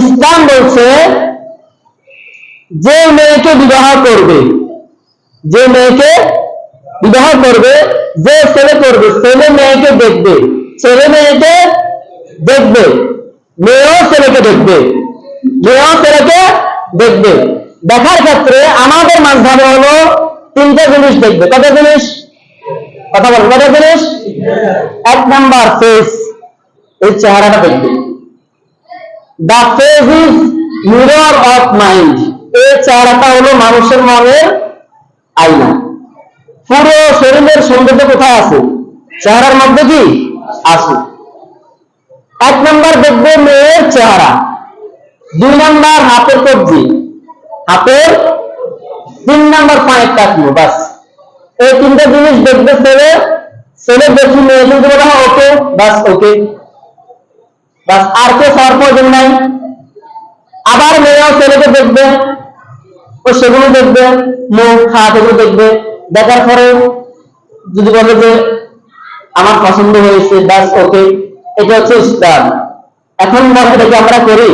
ইসলাম বলছে যে মেয়েকে বিবাহ করবে, যে মেয়েকে বিবাহ করবে, যে ছেলে করবে, ছেলে মেয়েকে দেখবে, ছেলে মেয়েকে দেখবে, মেয়েও ছেলেকে দেখবে, মেয়েও ছেলেকে দেখবে। দেখার ক্ষেত্রে আমাদের মাঝখানে হলো তিনটা জিনিস দেখবে। কত জিনিস? কথা বল কত জিনিস? এক নাম্বার ফেস এই চেহারাটা দেখবে। মিরর অফ মাইন্ড এই চেহারাটা হলো মানুষের মনের আয়না। পুরো শরীরের সৌন্দর্য কোথায় আছে? চেহারার মধ্যে কি? আছে। এক নম্বর দেখবে মেয়ের চেহারা। দুই নম্বর হাতের কবজি। হাতের তিন নম্বর পায়ের টাকনো বাস। এই তিনটা জিনিস দেখবে ছেলে ছেলে দেখি মেয়ে যদি বলা, হয়, ওকে, বাস, ওকে। বাস আর কেউ হওয়ার প্রয়োজন নাই। আবার মেয়েও ছেলেকে দেখবে, ও সেগুলো দেখবে, মুখ, হাত এগুলো দেখবে। দেখার পরে যদি বলে যে, আমার পছন্দ হয়েছে, ব্যাস, ওকে। এটা হচ্ছে ইসলাম। এখন এটাকে আমরা করি?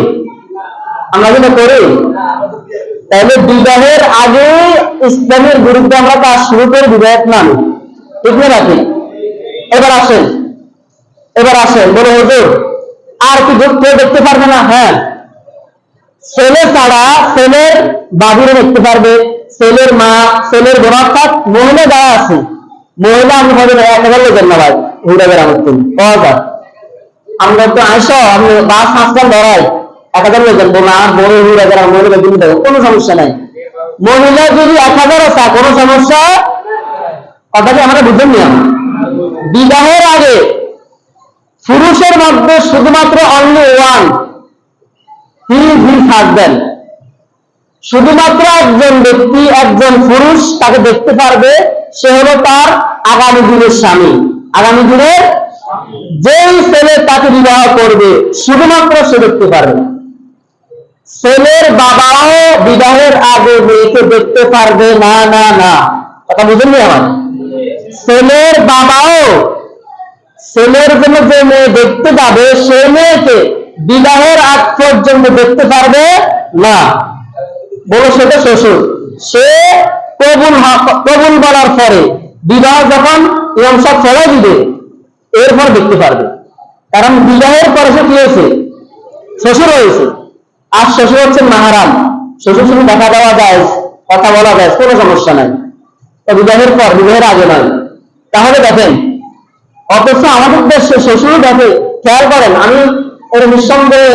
আমরা যেটা করি? তাহলে বিবাহের আগে ইসলামের বিরুদ্ধে আমরা কাজ শুরু করে বিবাহের নাম। ঠিক না এবার আসেন এবার আসেন, বলে হুজুর। আর কি দেখতে পারবে না? হ্যাঁ। ছেলে ছাড়া ছেলের বাবুরে দেখতে পারবে। ছেলের মা, ছেলের বোন, অর্থাৎ মহিলা যারা আছে, মহিলা আমি না, একেবারে না ভাই হুড়া বেড়ানোর তুমি পাওয়া আমরা তো আসো আমি বাস হাসপাতাল ধরাই। এক হাজার লেগেন বোন আর বড় হুড়া বেড়া মহিলা তুমি দেবো কোনো সমস্যা নাই। মহিলা যদি এক হাজার আসা, কোনো সমস্যা? কথাটি আমরা বুঝেন নি বিবাহের আগে পুরুষের মধ্যে শুধুমাত্র only one he his husband শুধুমাত্র একজন ব্যক্তি, একজন পুরুষ তাকে দেখতে পারবে, সে হলো তার আগামী দিনের স্বামী। আগামী দিনের যেই ছেলে তাকে বিবাহ করবে, শুধুমাত্র সে দেখতে পারবে। ছেলের বাবাও বিবাহের আগে মেয়েকে দেখতে পারবে, না না না। কথা বুঝেননি আমার? ছেলের বাবাও ছেলের জন্য যে মেয়ে দেখতে যাবে সেই মেয়েকে বিবাহের আগ পর্যন্ত দেখতে পারবে না। বলো সেটা শ্বশুর। সে কবুল কবুল বলার পরে বিবাহ যখন ইমাম সাহেব ফেলাই দিবে এরপর দেখতে পারবে। কারণ বিবাহের পরে সে কি হয়েছে? শ্বশুর হয়েছে। আর শ্বশুর হচ্ছে মাহারাম। শ্বশুর শুধু দেখা দেওয়া যায়, কথা বলা যায়, কোনো সমস্যা নাই। তো বিবাহের পর, বিবাহের আগে নয়। তাহলে দেখেন অথচ আমাদের দেশে শ্বশুর দেখে খেয়াল করেন, আমি এর নিঃসন্দেহে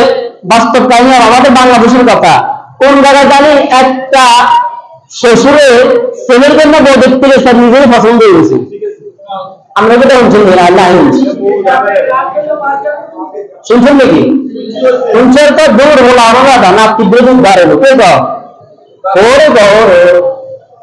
বাস্তব কাহিনী আর আমাদের বাংলাদেশের কথা। কোন জায়গায় জানি একটা শ্বশুরে ছেলের জন্য বউ দেখতে গেছে তার নিজেরই পছন্দ হয়ে গেছে। আমরা তো তখন শুনছি আল্লাহ শুনছেন নাকি? শুনছেন তো দূর হলো আমরা না তীব্র দিন ধারে কে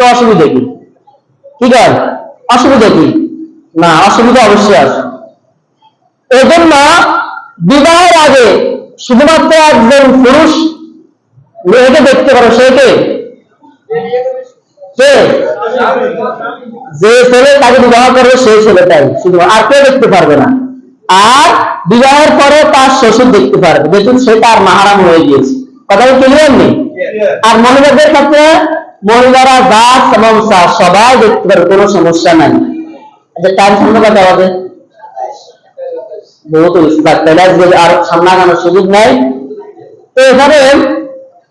তো অসুবিধা কি? ঠিক আছে অসুবিধা কি? না অসুবিধা অবশ্যই আছে। এজন্য বিবাহের আগে শুধুমাত্র একজন পুরুষ মেয়েকে দেখতে পারো সে কে? কে? যে ছেলে তাকে বিবাহ করবে সেই ছেলেটাই শুধু আর কেউ দেখতে পারবে না। আর বিবাহের পরে তার শ্বশুর দেখতে পারবে। দেখুন সে তার মাহারাম হয়ে গিয়েছে। কথা কি ক্লিয়ার নেই আর মহিলাদের ক্ষেত্রে মহিলারা বা সমস্যা সবাই দেখতে পারে, কোনো সমস্যা নাই। আচ্ছা টাইম সামনে কথা আমাদের বহুত আর সামনে আগানোর সুযোগ নাই। তো এখানে